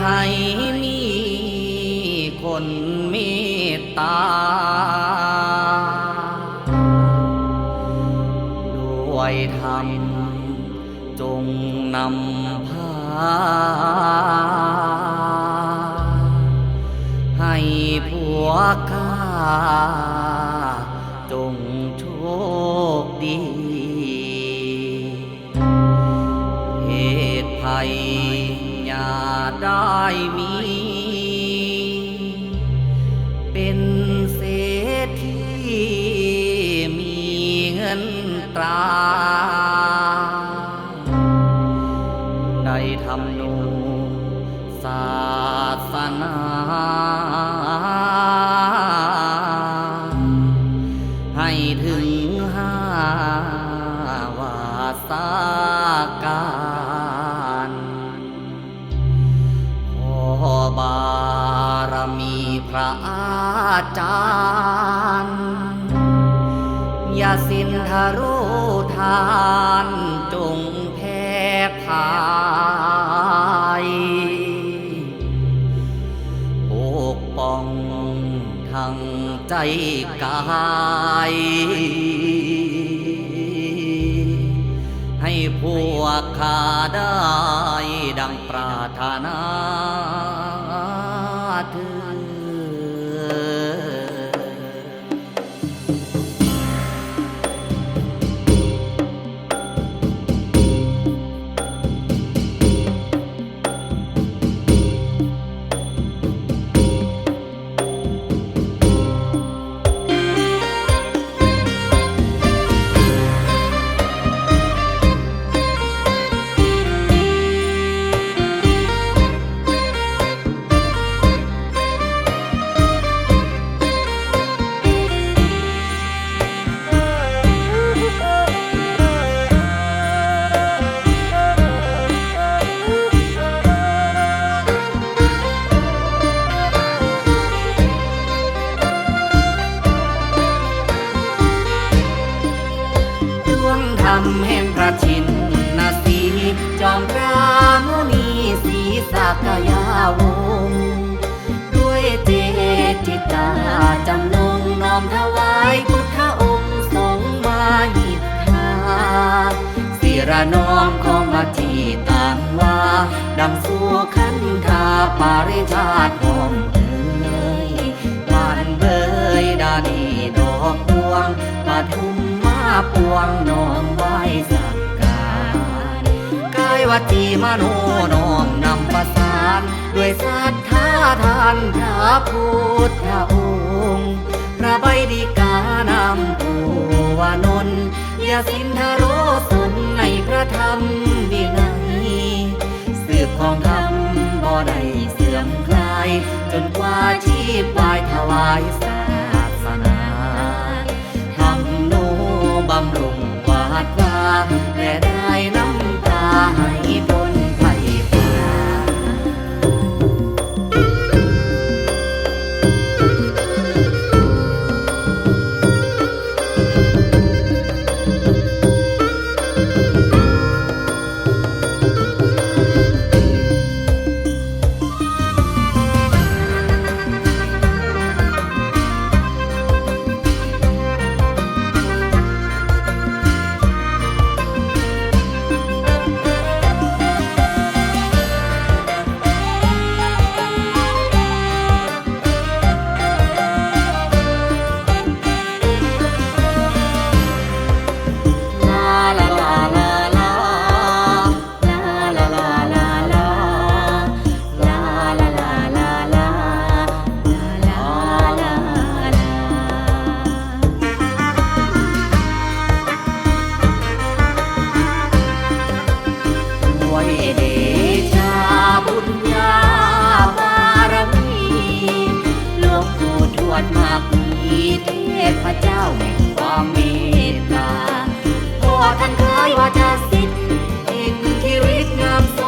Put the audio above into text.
ให้มีคนเมตตา ด้วยธรรมจงนำพา เหตุภัยอย่าได้มี เป็นเศรษฐีมีเงินตรา ได้ทำนู รุทานจงแพ้พายปกป้องทั้งใจกาย ให้พวกข้าได้ดังปรารถนา วงธรรมแห่งพระชินนาสีจอมพระมุนีสีสักยาวงด้วยเจติตาจำนงน้อมถวายพุทธองค์ทรงมาหิทธาสิระน้อมของมาที่ต่างว่าดังสู่ขันธาปาริชาติหอมเอ่ยบานเบยดาดีดอกดวงปทุมมาปวงนอมไหว้ สักการกายวจีมโนน้อมนำประสาน ด้วยศรัทธาทานพระพุทธองค์พระใบดีกานำผู้วานน์ยาสินทโรสนในพระธรรมวินัยสืบของธรรมบ่ได้เสื่อมคลาย จนกว่าชีพวายถวายศาสนาทำโนบำรุง และได้น้ำตาให้ มีเทพเจ้าแห่งความเมตตาพ่อท่านเคยว่าจะสิทธิ์เห็นชีวิตงามส